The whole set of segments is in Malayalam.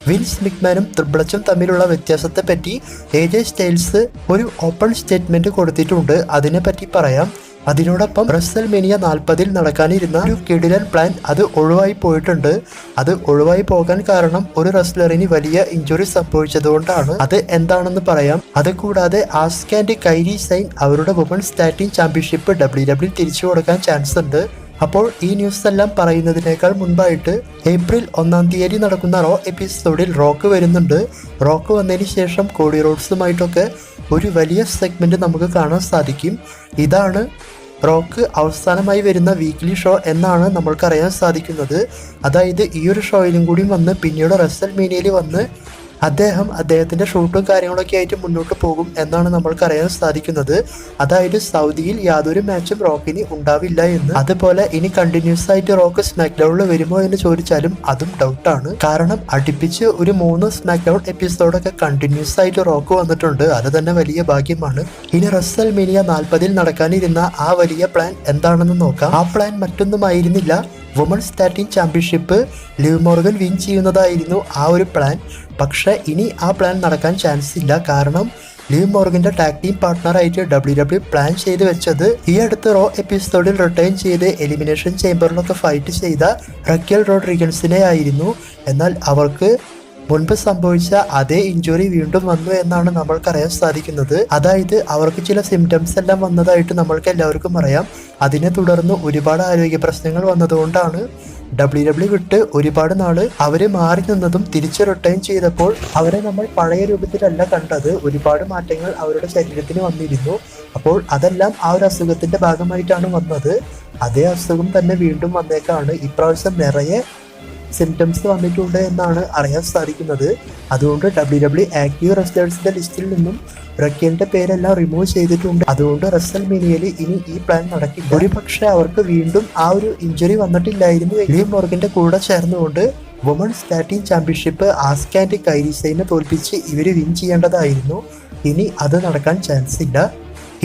വിൻസ് മിക്മാനും ത്രിബിളച്ചും തമ്മിലുള്ള വ്യത്യാസത്തെപ്പറ്റി എ ജെ സ്റ്റൈൽസ് ഒരു ഓപ്പൺ സ്റ്റേറ്റ്മെന്റ് കൊടുത്തിട്ടുണ്ട്. അതിനെപ്പറ്റി പറയാം. അതിനോടൊപ്പം റസൽ മേനിയ നാൽപ്പതിൽ നടക്കാനിരുന്ന ഒരു കിടിലൻ പ്ലാൻ അത് ഒഴിവായി പോയിട്ടുണ്ട്. അത് ഒഴിവായി പോകാൻ കാരണം ഒരു റെസ്ലറിന് വലിയ ഇഞ്ചുറി സംഭവിച്ചതുകൊണ്ടാണ്. അത് എന്താണെന്ന് പറയാം. അത് കൂടാതെ ആസ്ക് ആൻഡ് കൈരി സൈൻ അവരുടെ വുമൺസ് സ്റ്റാറ്റിംഗ് ചാമ്പ്യൻഷിപ്പ് ഡബ്ല്യു ഡബ്ല്യു തിരിച്ചു കൊടുക്കാൻ ചാൻസ് ഉണ്ട് അപ്പോൾ ഈ ന്യൂസ് എല്ലാം പറയുന്നതിനേക്കാൾ മുൻപായിട്ട് ഏപ്രിൽ ഒന്നാം തീയതി നടക്കുന്ന റോ എപ്പിസോഡിൽ റോക്ക് വരുന്നുണ്ട്. റോക്ക് വന്നതിന് ശേഷം കോടി റോഡ്സുമായിട്ടൊക്കെ ഒരു വലിയ സെഗ്മെന്റ് നമുക്ക് കാണാൻ സാധിക്കും. ഇതാണ് റോക്ക് അവസാനമായി വരുന്ന വീക്ക്ലി ഷോ എന്നാണ് നമ്മൾക്കറിയാൻ സാധിക്കുന്നത്. അതായത് ഈ ഒരു ഷോയിലും കൂടി വന്ന് പിന്നീട് റസൽ മീനിയയിൽ വന്ന് അദ്ദേഹം അദ്ദേഹത്തിന്റെ ഷൂട്ടും കാര്യങ്ങളൊക്കെ ആയിട്ട് മുന്നോട്ട് പോകും എന്നാണ് നമ്മൾക്ക് അറിയാൻ സാധിക്കുന്നത്. അതായത് സൗദിയിൽ യാതൊരു മാച്ചും റോക്കിന് ഉണ്ടാവില്ല എന്ന്. അതുപോലെ ഇനി കണ്ടിന്യൂസ് ആയിട്ട് റോക്ക് സ്മാക്ക് ഡൗണിൽ വരുമോ എന്ന് ചോദിച്ചാലും അതും ഡൗട്ടാണ് കാരണം അടുപ്പിച്ച് ഒരു മൂന്ന് സ്മാക്ക് ഡൗൺ എപ്പിസോഡൊക്കെ കണ്ടിന്യൂസ് ആയിട്ട് റോക്ക് വന്നിട്ടുണ്ട്. അത് തന്നെ വലിയ ഭാഗ്യമാണ്. ഇനി റസൽ മിനിയ നാൽപ്പതിൽ നടക്കാനിരുന്ന ആ വലിയ പ്ലാൻ എന്താണെന്ന് നോക്കാം. ആ plan മറ്റൊന്നുമായിരുന്നില്ല women's starting championship Liv Morgan win ചെയ്യുന്നതായിരുന്നു ആ ഒരു പ്ലാൻ പക്ഷേ ഇനി ആ പ്ലാൻ നടക്കാൻ ചാൻസ് ഇല്ല. കാരണം ലിവ് മോർഗിന്റെ ടാഗ് ടീം പാർട്ട്ണറായിട്ട് ഡബ്ല്യു ഡബ്ല്യു പ്ലാൻ ചെയ്ത് വെച്ചത് ഈ അടുത്ത റോ എപ്പിസോഡിൽ റിട്ടേൺ ചെയ്ത് എലിമിനേഷൻ ചേംബറിലൊക്കെ ഫൈറ്റ് ചെയ്ത റക്കൽ റോഡ്രിഗൻസിനെ ആയിരുന്നു. എന്നാൽ അവർക്ക് മുൻപ് സംഭവിച്ച അതേ ഇഞ്ചുറി വീണ്ടും വന്നു എന്നാണ് നമ്മൾക്കറിയാൻ സാധിക്കുന്നത്. അതായത് അവർക്ക് ചില സിംറ്റംസ് എല്ലാം വന്നതായിട്ട് നമ്മൾക്ക് എല്ലാവർക്കും അറിയാം. അതിനെ തുടർന്ന് ഒരുപാട് ആരോഗ്യ പ്രശ്നങ്ങൾ വന്നതുകൊണ്ടാണ് ഡബ്ല്യു ഡബ്ല്യു വിട്ട് ഒരുപാട് നാൾ അവർ മാറി നിന്നതും തിരിച്ച് റിട്ടേൺ ചെയ്തപ്പോൾ അവരെ നമ്മൾ പഴയ രൂപത്തിലല്ല കണ്ടത്. ഒരുപാട് മാറ്റങ്ങൾ അവരുടെ ശരീരത്തിന് വന്നിരുന്നു. അപ്പോൾ അതെല്ലാം ആ ഒരു അസുഖത്തിന്റെ ഭാഗമായിട്ടാണ് വന്നത്. അതേ അസുഖം തന്നെ വീണ്ടും വന്നേക്കാണ്. ഇപ്രാവശ്യം നിറയെ സിംറ്റംസ് വന്നിട്ടുണ്ട് എന്നാണ് അറിയാൻ സാധിക്കുന്നത്. അതുകൊണ്ട് ഡബ്ല്യു ഡബ്ല്യു ആക്റ്റീവ് റെസ്റ്റേഴ്സിന്റെ ലിസ്റ്റിൽ നിന്നും റക്കിയലിന്റെ പേരെല്ലാം റിമൂവ് ചെയ്തിട്ടുണ്ട്. അതുകൊണ്ട് റസൽ മീനിയയിൽ ഇനി ഈ പ്ലാൻ നടക്കില്ല. ഒരു പക്ഷേ അവർക്ക് വീണ്ടും ആ ഒരു ഇഞ്ചുറി വന്നിട്ടില്ലായിരുന്നു എങ്കിലും മോർഗന്റെ കൂടെ ചേർന്നുകൊണ്ട് women's batting championship Asuka and കൈരിസൈനെ തോൽപ്പിച്ച് ഇവർ വിൻ ചെയ്യേണ്ടതായിരുന്നു. ഇനി അത് നടക്കാൻ ചാൻസ് ഇല്ല.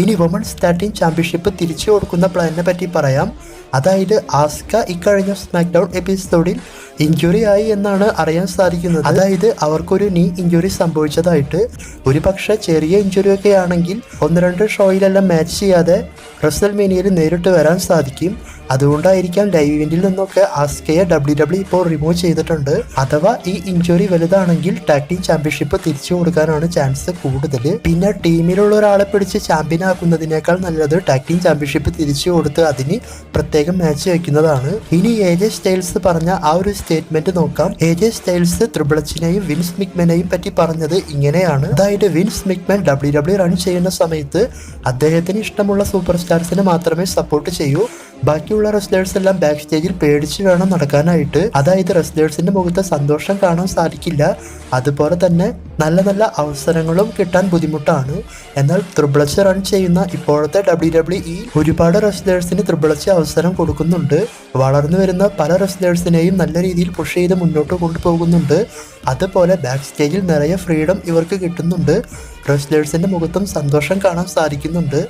ഇനി വുമൺസ് സ്റ്റാറ്റിംഗ് ചാമ്പ്യൻഷിപ്പ് തിരിച്ചു കൊടുക്കുന്ന പ്ലാനിനെ പറ്റി പറയാം. അതായത് ആസ്ക ഇക്കഴിഞ്ഞ സ്മാക്ക് ഡൗൺ എപ്പിസോഡിൽ ഇഞ്ചുറി ആയി എന്നാണ് അറിയാൻ സാധിക്കുന്നത്. അതായത് അവർക്കൊരു നീ ഇഞ്ചുറി സംഭവിച്ചതായിട്ട് ഒരു പക്ഷേ ചെറിയ ഇഞ്ചുറി ഒക്കെ ആണെങ്കിൽ ഒന്ന് രണ്ട് ഷോയിലെല്ലാം മാച്ച് ചെയ്യാതെ റസൽ മേനിയയിൽ നേരിട്ട് വരാൻ സാധിക്കും. അതുകൊണ്ടായിരിക്കാം ലൈവ് ഇവന്റിൽ നിന്നൊക്കെ ആസ്കയെ ഡബ്ല്യു ഡബ്ല്യു ഇപ്പോൾ റിമൂവ് ചെയ്തിട്ടുണ്ട്. അഥവാ ഈ ഇഞ്ചുറി വലുതാണെങ്കിൽ ടാഗ് ടീം ചാമ്പ്യൻഷിപ്പ് തിരിച്ചു കൊടുക്കാനാണ് ചാൻസ് കൂടുതൽ. പിന്നെ ടീമിലുള്ള ഒരാളെ പിടിച്ച് ചാമ്പ്യൻ ആക്കുന്നതിനേക്കാൾ നല്ലത് ടാഗ് ടീം ചാമ്പ്യൻഷിപ്പ് തിരിച്ചു കൊടുത്ത് അതിന് പ്രത്യേകം മാച്ച് വയ്ക്കുന്നതാണ്. ഇനി എ ജെ സ്റ്റൈൽസ് പറഞ്ഞ ആ ഒരു സ്റ്റേറ്റ്മെന്റ് നോക്കാം. എ ജെ സ്റ്റൈൽസ് ത്രിബിളച്ചിനെയും വിൻസ് മിക്മനെയും പറ്റി പറഞ്ഞത് ഇങ്ങനെയാണ്. അതായത് Vince McMahon W W run ചെയ്യുന്ന സമയത്ത് അദ്ദേഹത്തിന് ഇഷ്ടമുള്ള സൂപ്പർ സ്റ്റാർസിനെ മാത്രമേ സപ്പോർട്ട് ചെയ്യൂ. ബാക്കിയുള്ള റെസ്ലേഴ്സ് എല്ലാം ബാക്ക് സ്റ്റേജിൽ പേടിച്ച് വേണം നടക്കാനായിട്ട്. അതായത് റെസ്ലേഴ്സിന്റെ മുഖത്ത് സന്തോഷം കാണാൻ സാധിക്കില്ല. അതുപോലെ തന്നെ നല്ല നല്ല അവസരങ്ങളും കിട്ടാൻ ബുദ്ധിമുട്ടാണ്. എന്നാൽ ത്രിബിളച്ച് റൺ ചെയ്യുന്ന ഇപ്പോഴത്തെ ഡബ്ല്യു ഡബ്ല്യു ഇ ഒരുപാട് റെസ്ലേഴ്സിന് ത്രിബിളച്ച് അവസരം കൊടുക്കുന്നുണ്ട്. വളർന്നു വരുന്ന പല റെസ്ലേഴ്സിനെയും നല്ല രീതിയിൽ പുഷ് ചെയ്ത് മുന്നോട്ട് കൊണ്ടുപോകുന്നുണ്ട്. അതുപോലെ ബാക്ക് സ്റ്റേജിൽ നിറയെ ഫ്രീഡം ഇവർക്ക് കിട്ടുന്നുണ്ട്. റെസ്ലേഴ്സിന്റെ മുഖത്തും സന്തോഷം കാണാൻ സാധിക്കുന്നുണ്ട്.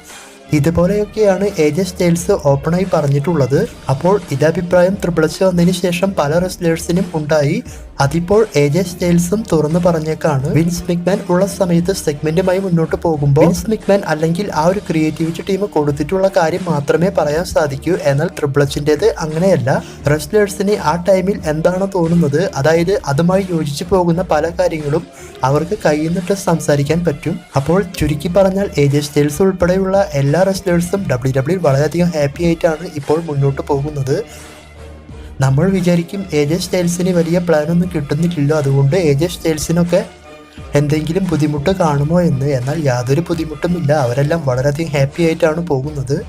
ഇതുപോലെയൊക്കെയാണ് എജെ ജെ സ്റ്റൈൽസ് ഓപ്പണായി പറഞ്ഞിട്ടുള്ളത്. അപ്പോൾ ഇതേ അഭിപ്രായം ത്രിപിളച്ച് വന്നതിന് ശേഷം പല റെസ്ലേഴ്സിനും ഉണ്ടായി. അതിപ്പോൾ എജെ സ്റ്റൈൽസും തുറന്നു പറഞ്ഞേക്കാണ്. വിൻസ് മിക്മാൻ ഉള്ള സമയത്ത് സെഗ്മെന്റുമായി മുന്നോട്ട് പോകുമ്പോൾ വിൻസ് മിക്മാൻ അല്ലെങ്കിൽ ആ ഒരു ക്രിയേറ്റിവിറ്റി ടീം കൊടുത്തിട്ടുള്ള കാര്യം മാത്രമേ പറയാൻ സാധിക്കൂ. എന്നാൽ ത്രിപിളച്ചിന്റെത് അങ്ങനെയല്ല. റെസ്ലേഴ്സിന് ആ ടൈമിൽ എന്താണ് തോന്നുന്നത്? അതായത് അതുമായി യോജിച്ചു പോകുന്ന പല കാര്യങ്ങളും അവർക്ക് കയ്യിന്നിട്ട് സംസാരിക്കാൻ പറ്റും. അപ്പോൾ ചുരുക്കി പറഞ്ഞാൽ എജെ സ്റ്റൈൽസ് ഉൾപ്പെടെയുള്ള എല്ലാ റെസ്ലേഴ്സും ഡബ്ല്യു ഡബ്ല്യു വളരെയധികം ഹാപ്പി ആയിട്ടാണ് ഇപ്പോൾ മുന്നോട്ട് പോകുന്നത്. നമ്മൾ വിചാരിക്കും ഏജ് സ്റ്റൈൽസിന് വലിയ പ്ലാനൊന്നും കിട്ടുന്നില്ലല്ലോ. അതുകൊണ്ട് ഏജ് സ്റ്റൈൽസിനൊക്കെ എന്തെങ്കിലും ബുദ്ധിമുട്ട് കാണുമോ എന്ന്? എന്നാൽ യാതൊരു ബുദ്ധിമുട്ടുമില്ല. അവരെല്ലാം വളരെയധികം ഹാപ്പി ആയിട്ടാണ് പോകുന്നത്.